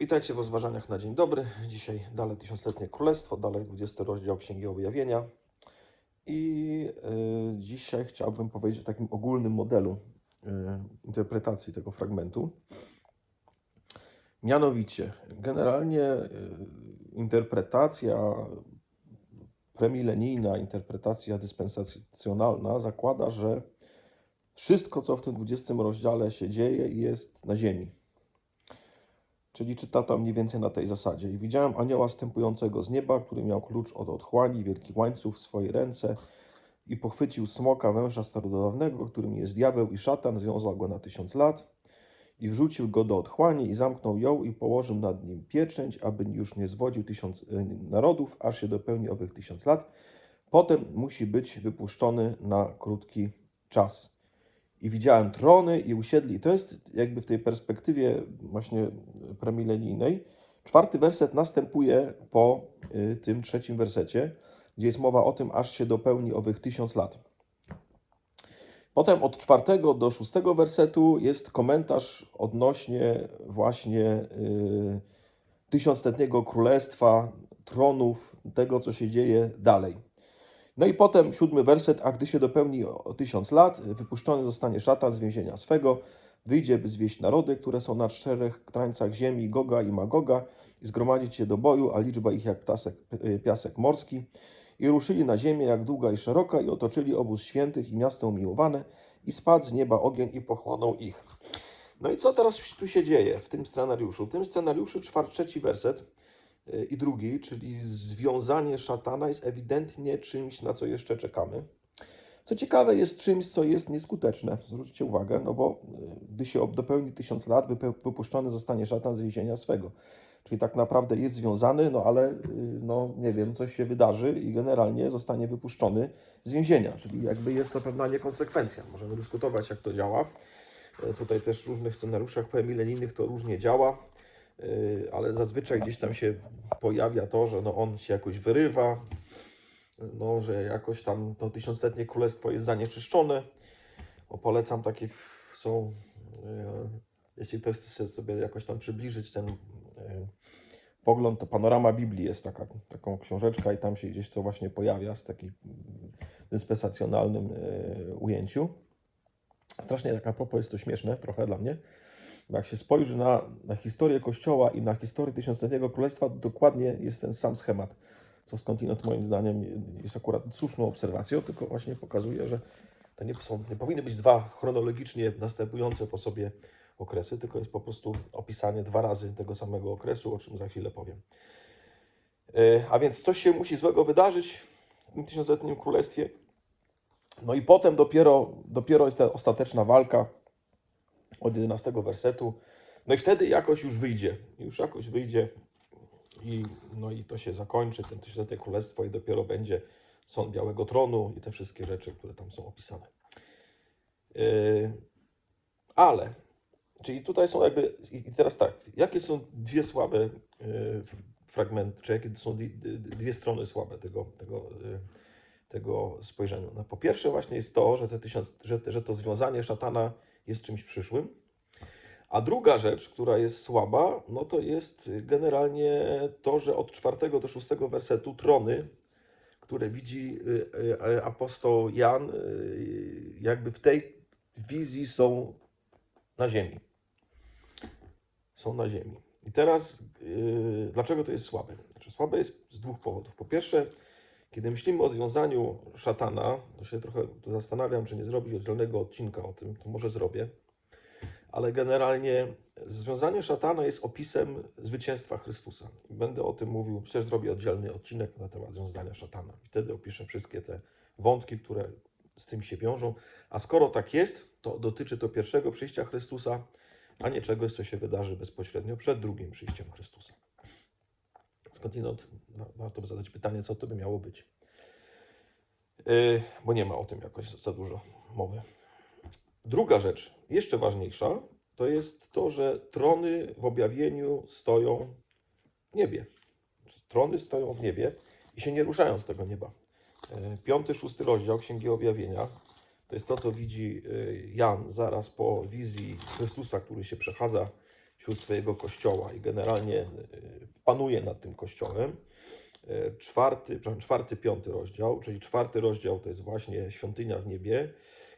Witajcie w rozważaniach na dzień dobry. Dzisiaj dalej tysiącletnie królestwo, dalej 20 rozdział Księgi Objawienia. I y, dzisiaj chciałbym powiedzieć o takim ogólnym modelu y, interpretacji tego fragmentu. Mianowicie, generalnie y, interpretacja premilenijna, interpretacja dyspensacjonalna zakłada, że wszystko, co w tym 20 rozdziale się dzieje, jest na ziemi. Czyli czyta tam mniej więcej na tej zasadzie. I widziałem anioła stępującego z nieba, który miał klucz od otchłani, wielki łańcuch w swojej ręce i pochwycił smoka węża starodawnego, którym jest diabeł i szatan, związał go na tysiąc lat i wrzucił go do otchłani i zamknął ją i położył nad nim pieczęć, aby już nie zwodził tysiąc y, narodów, aż się dopełni owych tysiąc lat. Potem musi być wypuszczony na krótki czas i widziałem trony i usiedli. I to jest jakby w tej perspektywie właśnie premilenijnej. Czwarty werset następuje po y, tym trzecim wersecie, gdzie jest mowa o tym, aż się dopełni owych tysiąc lat. Potem od czwartego do szóstego wersetu jest komentarz odnośnie właśnie y, tysiącletniego królestwa, tronów, tego, co się dzieje dalej. No i potem siódmy werset, a gdy się dopełni o tysiąc lat, wypuszczony zostanie szatan z więzienia swego, wyjdzie, by zwieść narody, które są na czterech krańcach ziemi, Goga i Magoga, i zgromadzić się do boju, a liczba ich jak ptasek, y, piasek morski. I ruszyli na ziemię jak długa i szeroka, i otoczyli obóz świętych i miasto umiłowane, i spadł z nieba ogień i pochłonął ich. No i co teraz tu się dzieje w tym scenariuszu? W tym scenariuszu czwar, trzeci werset i drugi, czyli związanie szatana jest ewidentnie czymś, na co jeszcze czekamy. Co ciekawe, jest czymś, co jest nieskuteczne. Zwróćcie uwagę, no bo y, gdy się dopełni tysiąc lat, wypuszczony zostanie szatan z więzienia swego. Czyli tak naprawdę jest związany, no ale y, no nie wiem, coś się wydarzy i generalnie zostanie wypuszczony z więzienia. Czyli jakby jest to pewna niekonsekwencja. Możemy dyskutować, jak to działa. Y, Tutaj też w różnych scenariuszach premilenijnych to różnie działa, ale zazwyczaj gdzieś tam się pojawia to, że no on się jakoś wyrywa, no, że jakoś tam to tysiącletnie królestwo jest zanieczyszczone. O, polecam takie są, e, jeśli ktoś chce sobie jakoś tam przybliżyć ten e, pogląd, to Panorama Biblii jest taka, taką książeczka i tam się gdzieś to właśnie pojawia z takim dyspensacjonalnym ujęciu. Strasznie tak a propos jest to śmieszne trochę dla mnie, jak się spojrzy na, na historię Kościoła i na historię tysiącletniego królestwa, dokładnie jest ten sam schemat co skądinąd moim zdaniem jest akurat słuszną obserwacją, tylko właśnie pokazuje, że to nie, są, nie powinny być dwa chronologicznie następujące po sobie okresy, tylko jest po prostu opisanie dwa razy tego samego okresu, o czym za chwilę powiem. E, A więc coś się musi złego wydarzyć w tym tysiącletnim królestwie. No i potem dopiero, dopiero jest ta ostateczna walka od 11 wersetu. No i wtedy jakoś już wyjdzie, już jakoś wyjdzie i, no i to się zakończy, ten tysiącletnie królestwo i dopiero będzie sąd Białego Tronu i te wszystkie rzeczy, które tam są opisane. Yy, ale, czyli tutaj są jakby, i teraz tak, jakie są dwie słabe yy, fragmenty, czy jakie są dwie, dwie strony słabe tego, tego, yy, tego spojrzenia? No, po pierwsze właśnie jest to, że, te tysiąc, że, że to związanie szatana jest czymś przyszłym, a druga rzecz, która jest słaba, no to jest generalnie to, że od czwartego do szóstego wersetu trony, które widzi y, y, apostoł Jan, y, jakby w tej wizji są na ziemi. Są na ziemi. I teraz, y, dlaczego to jest słabe? Znaczy, słabe jest z dwóch powodów. Po pierwsze, kiedy myślimy o związaniu szatana, to się trochę zastanawiam, czy nie zrobić oddzielnego odcinka o tym, to może zrobię ale generalnie związanie szatana jest opisem zwycięstwa Chrystusa. Będę o tym mówił, przecież zrobię oddzielny odcinek na temat związania szatana. I wtedy opiszę wszystkie te wątki, które z tym się wiążą. A skoro tak jest, to dotyczy to pierwszego przyjścia Chrystusa, a nie czegoś, co się wydarzy bezpośrednio przed drugim przyjściem Chrystusa. Skądinąd wa- warto by zadać pytanie, co to by miało być. Yy, bo nie ma o tym jakoś za dużo mowy. Druga rzecz, jeszcze ważniejsza, to jest to, że trony w objawieniu stoją w niebie. Trony stoją w niebie i się nie ruszają z tego nieba. E, Piąty, szósty rozdział Księgi Objawienia to jest to, co widzi e, Jan zaraz po wizji Chrystusa, który się przechadza wśród swojego kościoła i generalnie e, panuje nad tym kościołem. E, Czwarty, czwarty, piąty rozdział, czyli czwarty rozdział to jest właśnie świątynia w niebie.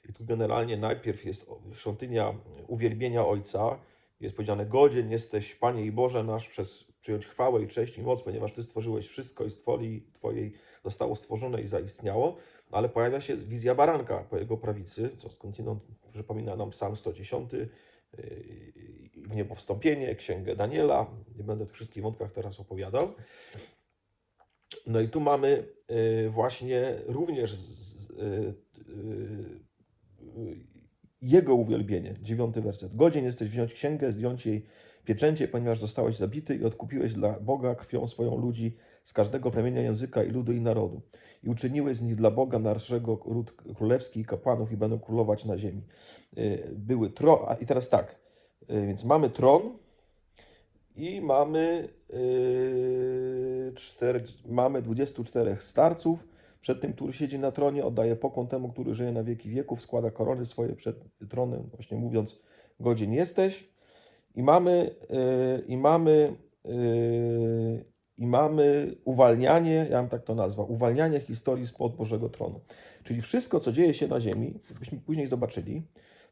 I tu generalnie najpierw jest świątynia uwielbienia Ojca. Jest powiedziane, godzien jesteś, Panie i Boże nasz, przez przyjąć chwałę i cześć i moc, ponieważ Ty stworzyłeś wszystko i z Twojej, Twojej zostało stworzone i zaistniało. Ale pojawia się wizja baranka po jego prawicy, co skądinąd przypomina nam Psalm 110, yy, w niebo wstąpienie, Księgę Daniela. Nie będę tych wszystkich wątkach teraz opowiadał. No i tu mamy y, właśnie również y, y, jego uwielbienie, dziewiąty werset. Godzien jesteś wziąć księgę, zdjąć jej pieczęcie, ponieważ zostałeś zabity i odkupiłeś dla Boga krwią swoją ludzi z każdego plemienia, języka i ludu i narodu. I uczyniłeś z nich dla Boga naszego ród królewski i kapłanów i będą królować na ziemi. Były tron, a i teraz tak, więc mamy tron, i mamy, yy, cztery, mamy 24 starców. Przed tym, który siedzi na tronie, oddaje pokłon temu, który żyje na wieki wieków, składa korony swoje przed tronem, właśnie mówiąc, godzien jesteś. I mamy, yy, i mamy, yy, i mamy uwalnianie, ja bym tak to nazwał, uwalnianie historii spod Bożego tronu. Czyli wszystko, co dzieje się na ziemi, byśmy później zobaczyli,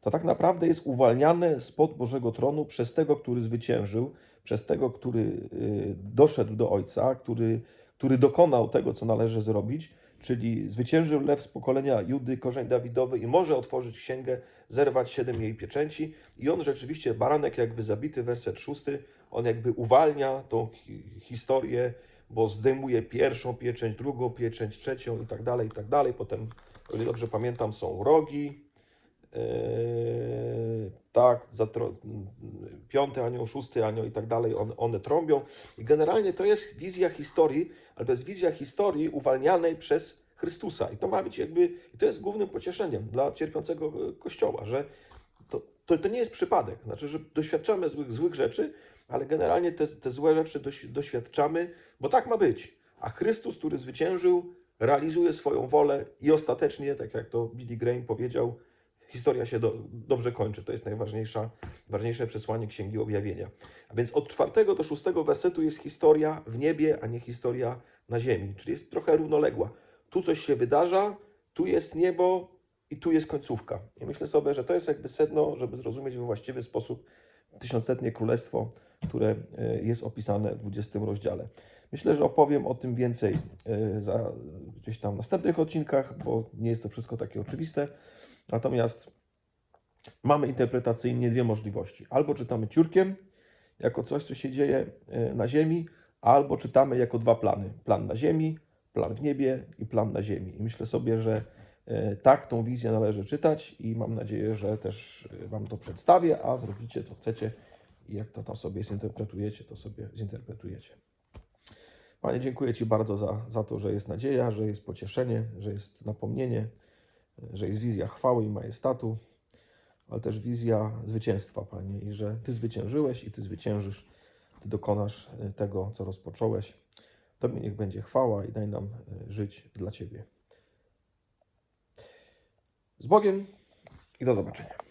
to tak naprawdę jest uwalniane spod Bożego tronu przez tego, który zwyciężył, przez tego, który y, doszedł do Ojca, który, który dokonał tego, co należy zrobić, czyli zwyciężył lew z pokolenia Judy, korzeń Dawidowy i może otworzyć księgę, zerwać siedem jej pieczęci. I on rzeczywiście, baranek jakby zabity, werset szósty, on jakby uwalnia tą hi- historię, bo zdejmuje pierwszą pieczęć, drugą pieczęć, trzecią i tak dalej, i tak dalej. Potem, ile dobrze pamiętam, są rogi, tak, zatro, piąty anioł, szósty anioł i tak dalej, one, one trąbią. I generalnie to jest wizja historii, ale to jest wizja historii uwalnianej przez Chrystusa. I to ma być jakby, i to jest głównym pocieszeniem dla cierpiącego Kościoła, że to, to, to nie jest przypadek. Znaczy, że doświadczamy złych, złych rzeczy, ale generalnie te, te złe rzeczy doś, doświadczamy, bo tak ma być. A Chrystus, który zwyciężył, realizuje swoją wolę i ostatecznie, tak jak to Billy Graham powiedział, historia się do, dobrze kończy. To jest najważniejsza, ważniejsze przesłanie Księgi Objawienia. A więc od czwartego do szóstego wersetu jest historia w niebie, a nie historia na ziemi. Czyli jest trochę równoległa. Tu coś się wydarza, tu jest niebo i tu jest końcówka. I myślę sobie, że to jest jakby sedno, żeby zrozumieć we właściwy sposób tysiącletnie królestwo, które e, jest opisane w 20 rozdziale. Myślę, że opowiem o tym więcej e, za gdzieś tam w następnych odcinkach, bo nie jest to wszystko takie oczywiste. Natomiast mamy interpretacyjnie dwie możliwości. Albo czytamy ciurkiem, jako coś, co się dzieje e, na ziemi, albo czytamy jako dwa plany. Plan na ziemi, plan w niebie i plan na ziemi. I myślę sobie, że e, tak tą wizję należy czytać i mam nadzieję, że też Wam to przedstawię, a zrobicie co chcecie i jak to tam sobie zinterpretujecie, to sobie zinterpretujecie. Panie, dziękuję Ci bardzo za, za to, że jest nadzieja, że jest pocieszenie, że jest napomnienie, że jest wizja chwały i majestatu, ale też wizja zwycięstwa, Panie, i że Ty zwyciężyłeś i Ty zwyciężysz, Ty dokonasz e, tego, co rozpocząłeś. Tobie niech będzie chwała i daj nam e, żyć dla Ciebie. Z Bogiem i do zobaczenia.